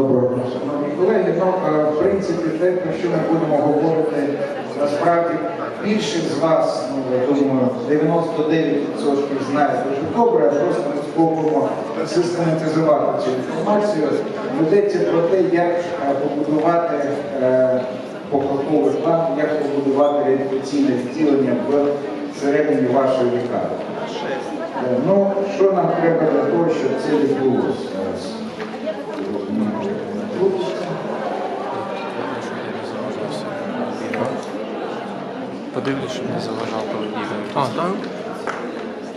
Доброго шановні колеги. Ну, е, в принципі, те, про що ми будемо говорити, насправді більшість з вас, ну, я думаю, 99% знає дуже добре, а просто ми спробуємо систематизувати цю інформацію. Йдеться про те, як е, побудувати е, план, як побудувати реабілітаційне відділення в середині вашої лікарні. Ну, що нам треба для того, щоб це відбулося зараз? Подивлюсь, щоб не заважав коли бігаю. А, так?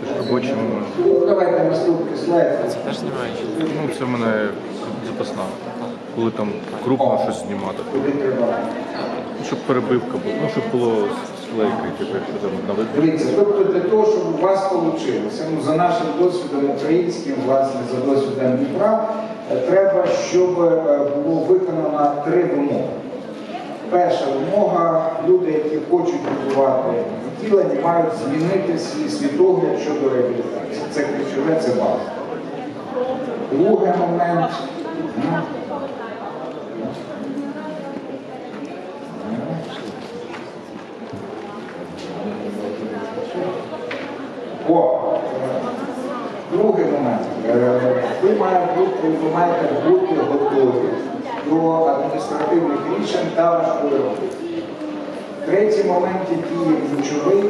Тож робочим. Ну, Давайте наступний слайд. Це теж знімаєш. Ну, це в мене запасна. Коли там крупно щось знімати. Куди треба? Ну, щоб перебивка була, ну, щоб було склейка, типу, якщо там на Дивіться, тобто для того, щоб у вас вийшло, ну, за нашим досвідом українським, власне, за досвідом Дніпра, е, треба, щоб е, було виконано три вимоги. Перша вимога, люди, які хочуть будувати відділення, мають змінити свій світогляд щодо реабілітації. Це ключове, це база. Другий момент. О, другий момент. Е, Ви маєте бути, ви маєте бути готові до адміністративних рішень та роботи. Третій момент, який є ключовий,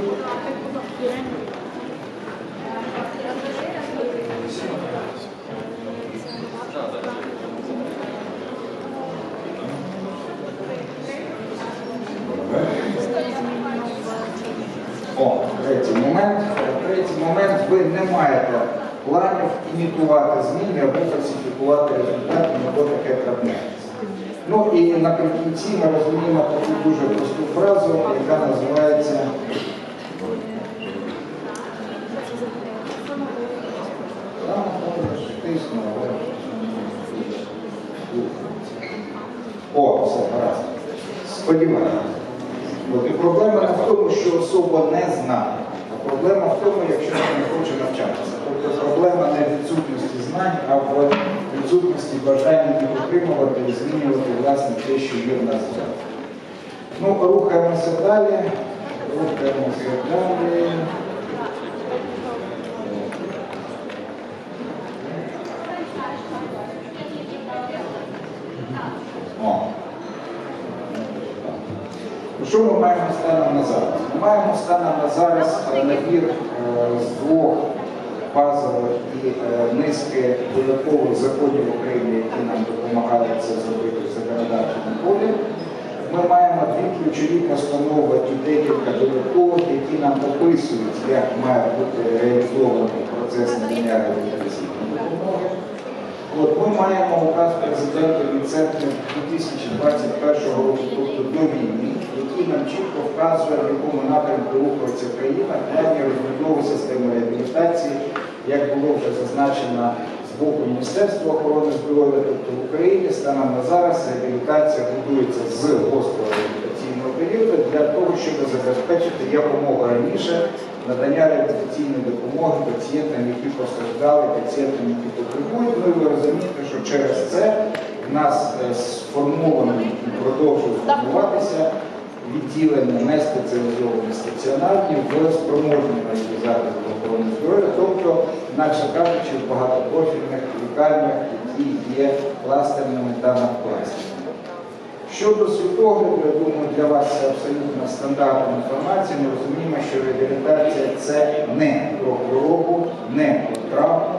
О, третій момент. Третій момент, ви не маєте планів імітувати зміни або фальсифікувати результати, або таке трапляється. Ну і наприкінці ми розуміємо таку дуже просту фразу, яка називається «Там, тисну, але О, все, гаразд. Сподіваюся. І проблема не в тому, що особа не знає, а проблема в тому, якщо вона не хоче навчатися. Тобто проблема не в відсутності знань, а в відсутності бажання їх отримувати і змінювати власне те, що є в нас зараз. Ну, рухаємося далі. Рухаємося далі. Що ми маємо станом на зараз? Ми маємо станом на зараз е, набір е, з двох базових і е, низки додаткових законів України, які нам допомагають це зробити в законодавчому полі. Ми маємо дві ключові постанови і декілька додаткових, які нам описують, як має бути реалізований процес надання реабілітаційної допомоги. От ми маємо указ президента від серпня 2021 року, тобто до війни, який нам чітко вказує, в якому напрямку рухається країна плані розбудови системи реабілітації, як було вже зазначено з боку Міністерства охорони здоров'я, тобто в Україні станом на зараз реабілітація будується з періоду того, щоб забезпечити якомога раніше надання реабілітаційної допомоги пацієнтам, які постраждали, пацієнтам, які потребують. Ну і ви розумієте, що через це в нас е, сформовані і продовжують формуватися відділення не спеціалізовані стаціонарні в спроможні заклади охорони здоров'я, тобто, інакше кажучи, в багатопрофільних лікарнях, які є кластерними та надкластерними. Щодо світогляду, я думаю, для вас це абсолютно стандартна інформація. Ми розуміємо, що реабілітація це не про хворобу, не про травму.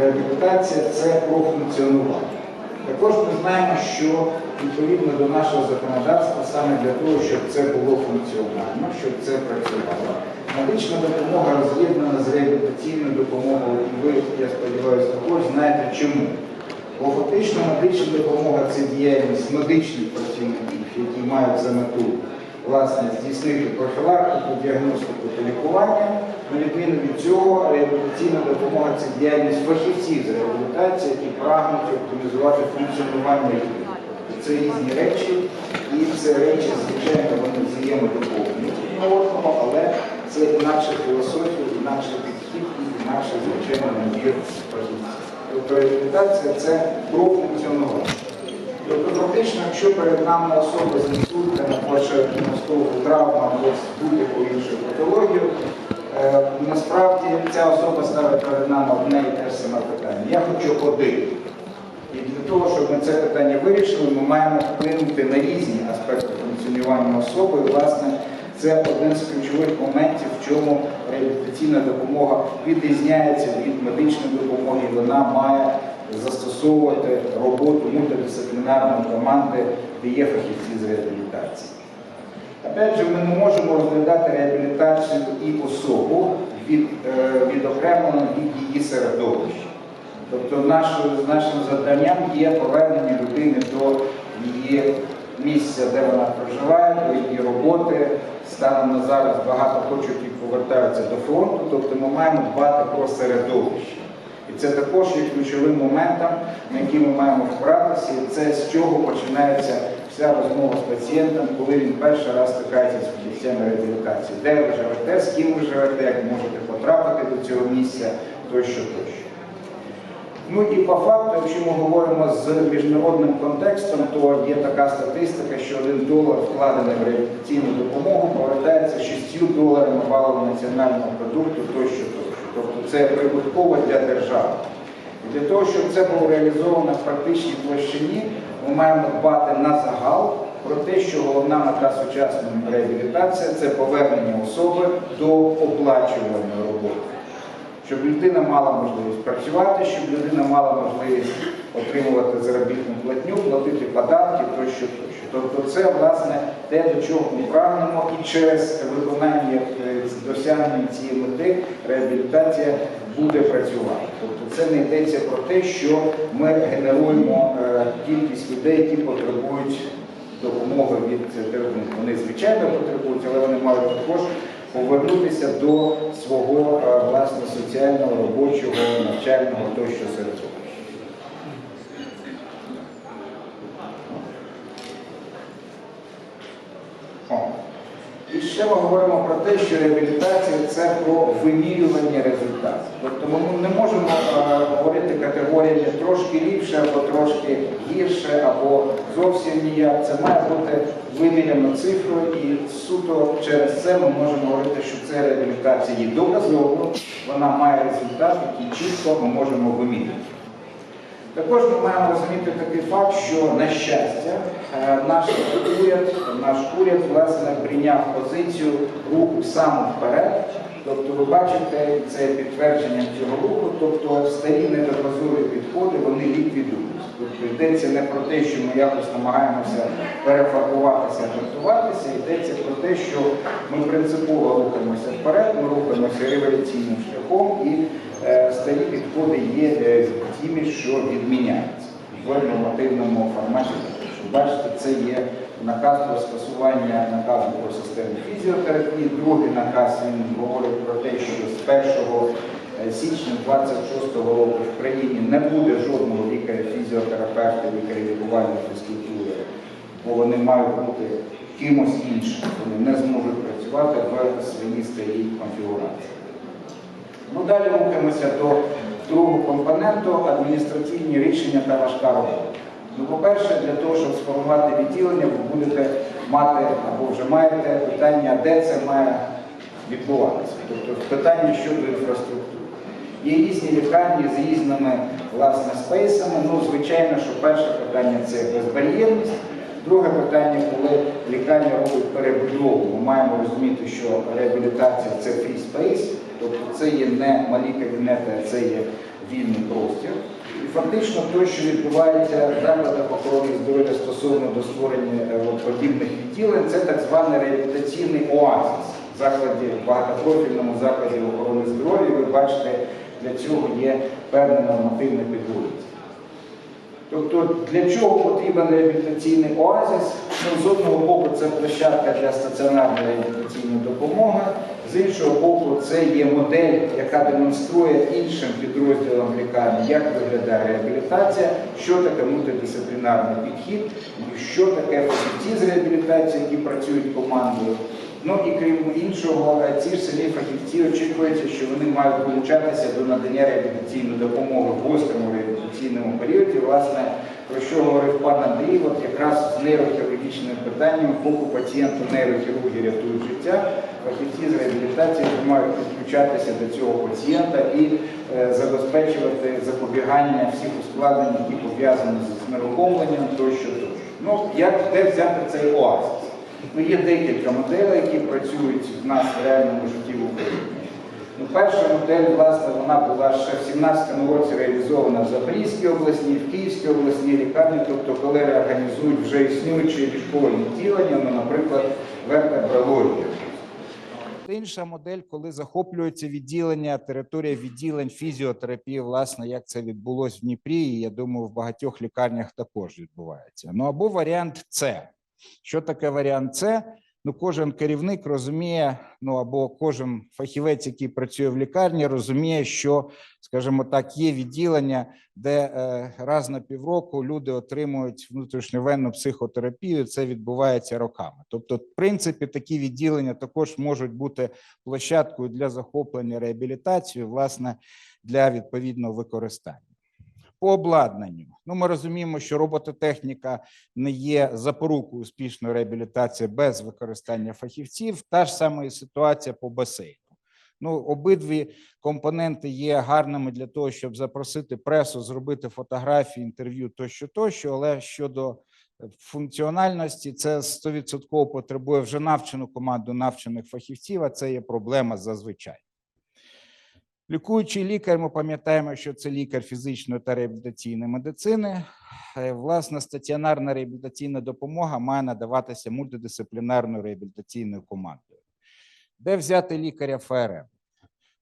Реабілітація це про функціонування. Також ми знаємо, що відповідно до нашого законодавства, саме для того, щоб це було функціонально, щоб це працювало. Медична допомога роз'єднана з реабілітаційною допомогою, і ви, я сподіваюся, також знаєте чому. Бо фактично медична допомога це діяльність медичних працівників, які мають за мету власне здійснити профілактику, діагностику та лікування. На відміну від цього, реабілітаційна допомога це діяльність фахівців з реабілітації, які прагнуть оптимізувати функціонування людини. Це різні речі, і це речі, звичайно, вони взаємодоповнюють але це інакша філософія, інакший підхід і інакший, звичайно, набір фахівців. Тобто реабілітація це про функціонування. фактично, якщо перед нами особа з інсультом або черепно-мозковою травмою або будь-якою іншою патологією, е, насправді ця особа ставить перед нами одне і те ж саме питання. Я хочу один. І для того, щоб ми це питання вирішили, ми маємо вплинути на різні аспекти функціонування особи. І, власне, це один з ключових моментів, в чому реабілітаційна допомога відрізняється від медичної допомоги. Вона має застосовувати роботу мультидисциплінарної команди, де є фахівці з реабілітації. Опять же, ми не можемо розглядати реабілітацію і особу від, е, відокремлено від її середовища. Тобто нашим завданням є повернення людини до її місця, де вона проживає, до її роботи. Станом на зараз багато хочуть і повертаються до фронту, тобто ми маємо дбати про середовище. І це також є ключовим моментом, на який ми маємо впратися, і це з чого починається вся розмова з пацієнтом, коли він перший раз стикається з фахівцями реабілітації. Де ви живете, з ким ви живете, як можете потрапити до цього місця, тощо, тощо. Ну і по факту, якщо ми говоримо з міжнародним контекстом, то є така статистика, що один долар вкладений в реабілітаційну допомогу повертається 6 доларами валового національного продукту тощо, тощо. Тобто це прибутково для держави. Для того, щоб це було реалізовано в практичній площині, ми маємо дбати на загал про те, що головна мета сучасної реабілітації це повернення особи до оплачуваної роботи щоб людина мала можливість працювати, щоб людина мала можливість отримувати заробітну платню, платити податки тощо, тощо. Тобто це власне те, до чого ми прагнемо, і через виконання е, досягнення цієї мети реабілітація буде працювати. Тобто це не йдеться про те, що ми генеруємо е, кількість людей, які потребують допомоги від терапевтів. Вони звичайно потребують, але вони мають також повернутися до свого е, власне соціального, робочого, навчального тощо середовища. О. І ще ми говоримо про те, що реабілітація це про вимірювання результатів. Тобто ми не можемо е, говорити категоріями трошки ліпше або трошки гірше, або зовсім ніяк. Це має бути виміряно цифрою, і суто через це ми можемо говорити, що це реабілітація є доказовою, вона має результат, який чітко ми можемо виміряти. Також ми маємо розуміти такий факт, що на щастя е, наш уряд, наш уряд власне прийняв позицію руху саме вперед. Тобто ви бачите це підтвердження цього руху, тобто старі недоказові підходи вони ліквідують. Тобто йдеться не про те, що ми якось намагаємося перефарбуватися, адаптуватися, йдеться про те, що ми принципово рухаємося вперед, ми рухаємося революційним шляхом і старі підходи є е, тими, що відміняються в нормативному форматі. Що бачите, це є наказ про скасування наказу про систему фізіотерапії. Другий наказ він говорить про те, що з 1 січня 26 року в країні не буде жодного лікаря-фізіотерапевта, лікаря-лікувальної фізкультури, бо вони мають бути кимось іншим. Вони не зможуть працювати в своїй старій конфігурації. Ну, далі рухаємося до другого компоненту адміністративні рішення та важка робота. Ну, по-перше, для того, щоб сформувати відділення, ви будете мати або вже маєте питання, де це має відбуватися. Тобто питання щодо інфраструктури. Є різні лікарні з різними власне спейсами. Ну, звичайно, що перше питання це безбар'єрність. Друге питання, коли лікарня робить перебудову, ми маємо розуміти, що реабілітація це free space, тобто це є не малі кабінети, а це є вільний простір. І фактично те, що відбувається в закладах охорони здоров'я стосовно до створення е, подібних відділень, це так званий реабілітаційний оазис. В закладі, багатопрофільному закладі охорони здоров'я, ви бачите, для цього є певне нормативне підводиться. Тобто для чого потрібен реабілітаційний оазис? Ну, з одного боку, це площадка для стаціонарної реабілітаційної допомоги, з іншого боку, це є модель, яка демонструє іншим підрозділам лікарні, як виглядає реабілітація, що таке мультидисциплінарний підхід, що таке фахівці з реабілітації, які працюють командою. Ну і крім іншого, ці ж самі фахівці очікується, що вони мають долучатися до надання реабілітаційної допомоги гострому реабілітаційному періоді, власне, про що говорив пан Андрій, от якраз з нейрохірургічним питанням, поки пацієнту нейрохірурги рятують життя, фахівці з реабілітації мають підключатися до цього пацієнта і е, забезпечувати запобігання всіх ускладнень, які пов'язані з нерухомленням тощо тощо. Ну, як де взяти цей оазис? Ну, є декілька моделей, які працюють в нас в реальному житті в Україні. Ну, перша модель, власне, вона була ще в 17-му році реалізована в Запорізькій обласній, в Київській обласній лікарні, тобто коли реорганізують вже існуючі ліжкові відділення, ну, наприклад, вертебрологію. Інша модель, коли захоплюється відділення, територія відділень фізіотерапії, власне, як це відбулось в Дніпрі, і я думаю, в багатьох лікарнях також відбувається. Ну або варіант С. Що таке варіант С? Ну, кожен керівник розуміє, ну або кожен фахівець, який працює в лікарні, розуміє, що, скажімо так, є відділення, де е, раз на півроку люди отримують внутрішньовенну психотерапію. Це відбувається роками. Тобто, в принципі, такі відділення також можуть бути площадкою для захоплення реабілітацією, власне, для відповідного використання. По обладнанню, ну ми розуміємо, що робототехніка не є запорукою успішної реабілітації без використання фахівців. Та ж сама і ситуація по басейну. Ну, обидві компоненти є гарними для того, щоб запросити пресу, зробити фотографії, інтерв'ю тощо, тощо. Але щодо е, функціональності, це 100% потребує вже навчену команду навчених фахівців, а це є проблема зазвичай. Лікуючий лікар, ми пам'ятаємо, що це лікар фізичної та реабілітаційної медицини. Е, Власне, стаціонарна реабілітаційна допомога має надаватися мультидисциплінарною реабілітаційною командою. Де взяти лікаря ФРМ?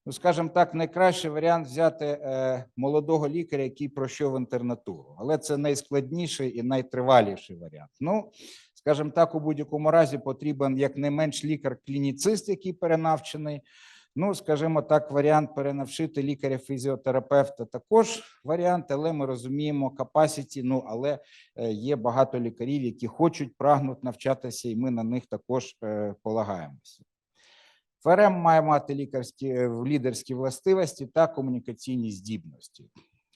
Ну, скажімо так, найкращий варіант взяти е, молодого лікаря, який пройшов інтернатуру, але це найскладніший і найтриваліший варіант. Ну, скажімо так, у будь-якому разі потрібен якнайменш лікар-клініцист, який перенавчений. Ну, скажімо так, варіант перенавшити лікаря-фізіотерапевта також варіант, але ми розуміємо capacity, ну але е, є багато лікарів, які хочуть, прагнуть навчатися, і ми на них також е, полагаємося. ФРМ має мати лікарські е, лідерські властивості та комунікаційні здібності.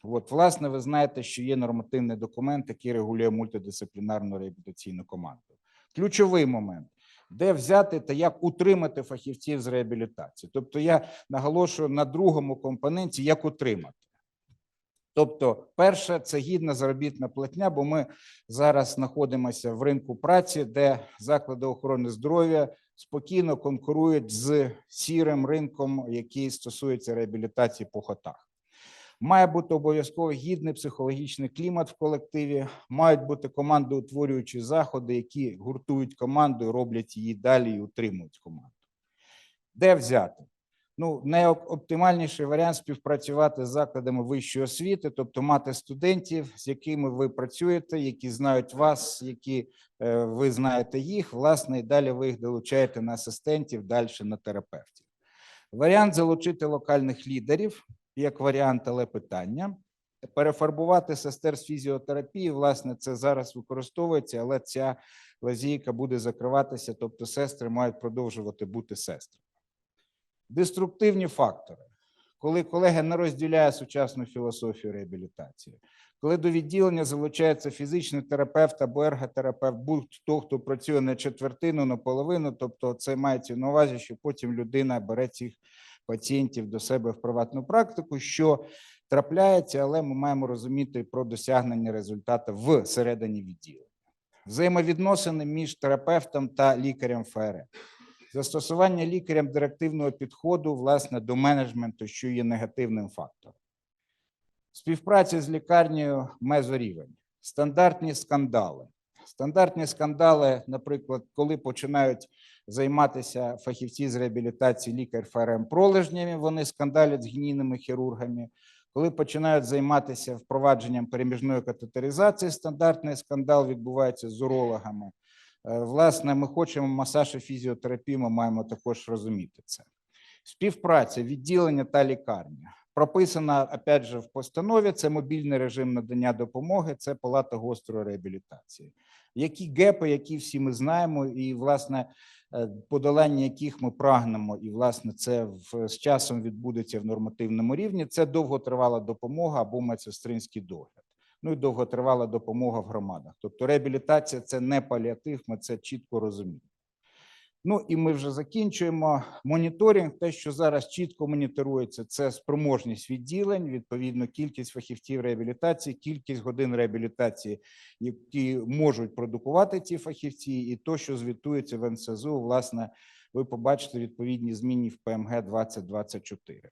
От, власне, ви знаєте, що є нормативний документ, який регулює мультидисциплінарну реабілітаційну команду. Ключовий момент де взяти та як утримати фахівців з реабілітації. Тобто, я наголошую на другому компоненті, як утримати. Тобто, перше, це гідна заробітна платня, бо ми зараз знаходимося в ринку праці, де заклади охорони здоров'я спокійно конкурують з сірим ринком, який стосується реабілітації по хотах. Має бути обов'язково гідний психологічний клімат в колективі, мають бути командоутворюючі заходи, які гуртують команду, роблять її далі і утримують команду. Де взяти? Ну, найоптимальніший варіант співпрацювати з закладами вищої освіти, тобто мати студентів, з якими ви працюєте, які знають вас, які е, ви знаєте їх, власне, і далі ви їх долучаєте на асистентів, далі на терапевтів. Варіант залучити локальних лідерів як варіант, але питання. Перефарбувати сестер з фізіотерапії, власне, це зараз використовується, але ця лазійка буде закриватися, тобто сестри мають продовжувати бути сестрами. Деструктивні фактори. Коли колега не розділяє сучасну філософію реабілітації, коли до відділення залучається фізичний терапевт або ерготерапевт, будь-хто, хто працює на четвертину, на половину, тобто це мається на увазі, що потім людина бере цих пацієнтів до себе в приватну практику, що трапляється, але ми маємо розуміти про досягнення результату всередині відділення. Взаємовідносини між терапевтом та лікарем ФРМ. Застосування лікарям директивного підходу власне до менеджменту, що є негативним фактором. Співпраця з лікарнею мезорівень, стандартні скандали. Стандартні скандали, наприклад, коли починають займатися фахівці з реабілітації лікар ФРМ пролежнями, вони скандалять з гнійними хірургами. Коли починають займатися впровадженням переміжної катетеризації, стандартний скандал відбувається з урологами. Е, Власне, ми хочемо масаж і фізіотерапію, ми маємо також розуміти це. Співпраця, відділення та лікарня. Прописана, опять же, в постанові, це мобільний режим надання допомоги, це палата гострої реабілітації. Які гепи, які всі ми знаємо, і, власне, подолання яких ми прагнемо, і, власне, це в, з часом відбудеться в нормативному рівні, це довготривала допомога або медсестринський догляд. ну і довготривала допомога в громадах. Тобто реабілітація це не паліатив, ми це чітко розуміємо. Ну і ми вже закінчуємо. Моніторинг, те, що зараз чітко моніторується, це спроможність відділень, відповідно, кількість фахівців реабілітації, кількість годин реабілітації, які можуть продукувати ці фахівці, і то, що звітується в НСЗУ, власне, ви побачите відповідні зміни в ПМГ 2024.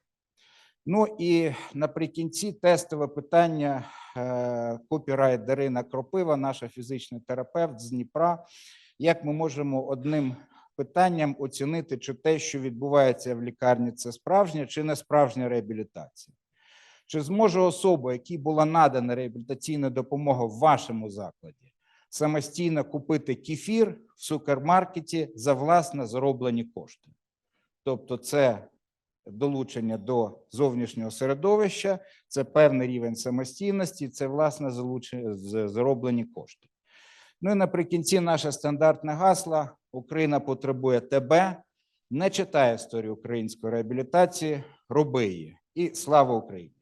Ну і наприкінці тестове питання. е, Копірайт Дарина Кропива, наша фізичний терапевт з Дніпра. Як ми можемо одним питанням оцінити, чи те, що відбувається в лікарні, це справжня чи не справжня реабілітація? Чи зможе особа, якій була надана реабілітаційна допомога в вашому закладі, самостійно купити кефір в супермаркеті за власно зароблені кошти? Тобто, це долучення до зовнішнього середовища, це певний рівень самостійності, це власне зароблені кошти. Ну і наприкінці наше стандартне гасло: Україна потребує тебе. Не читай історію української реабілітації, роби її. І слава Україні!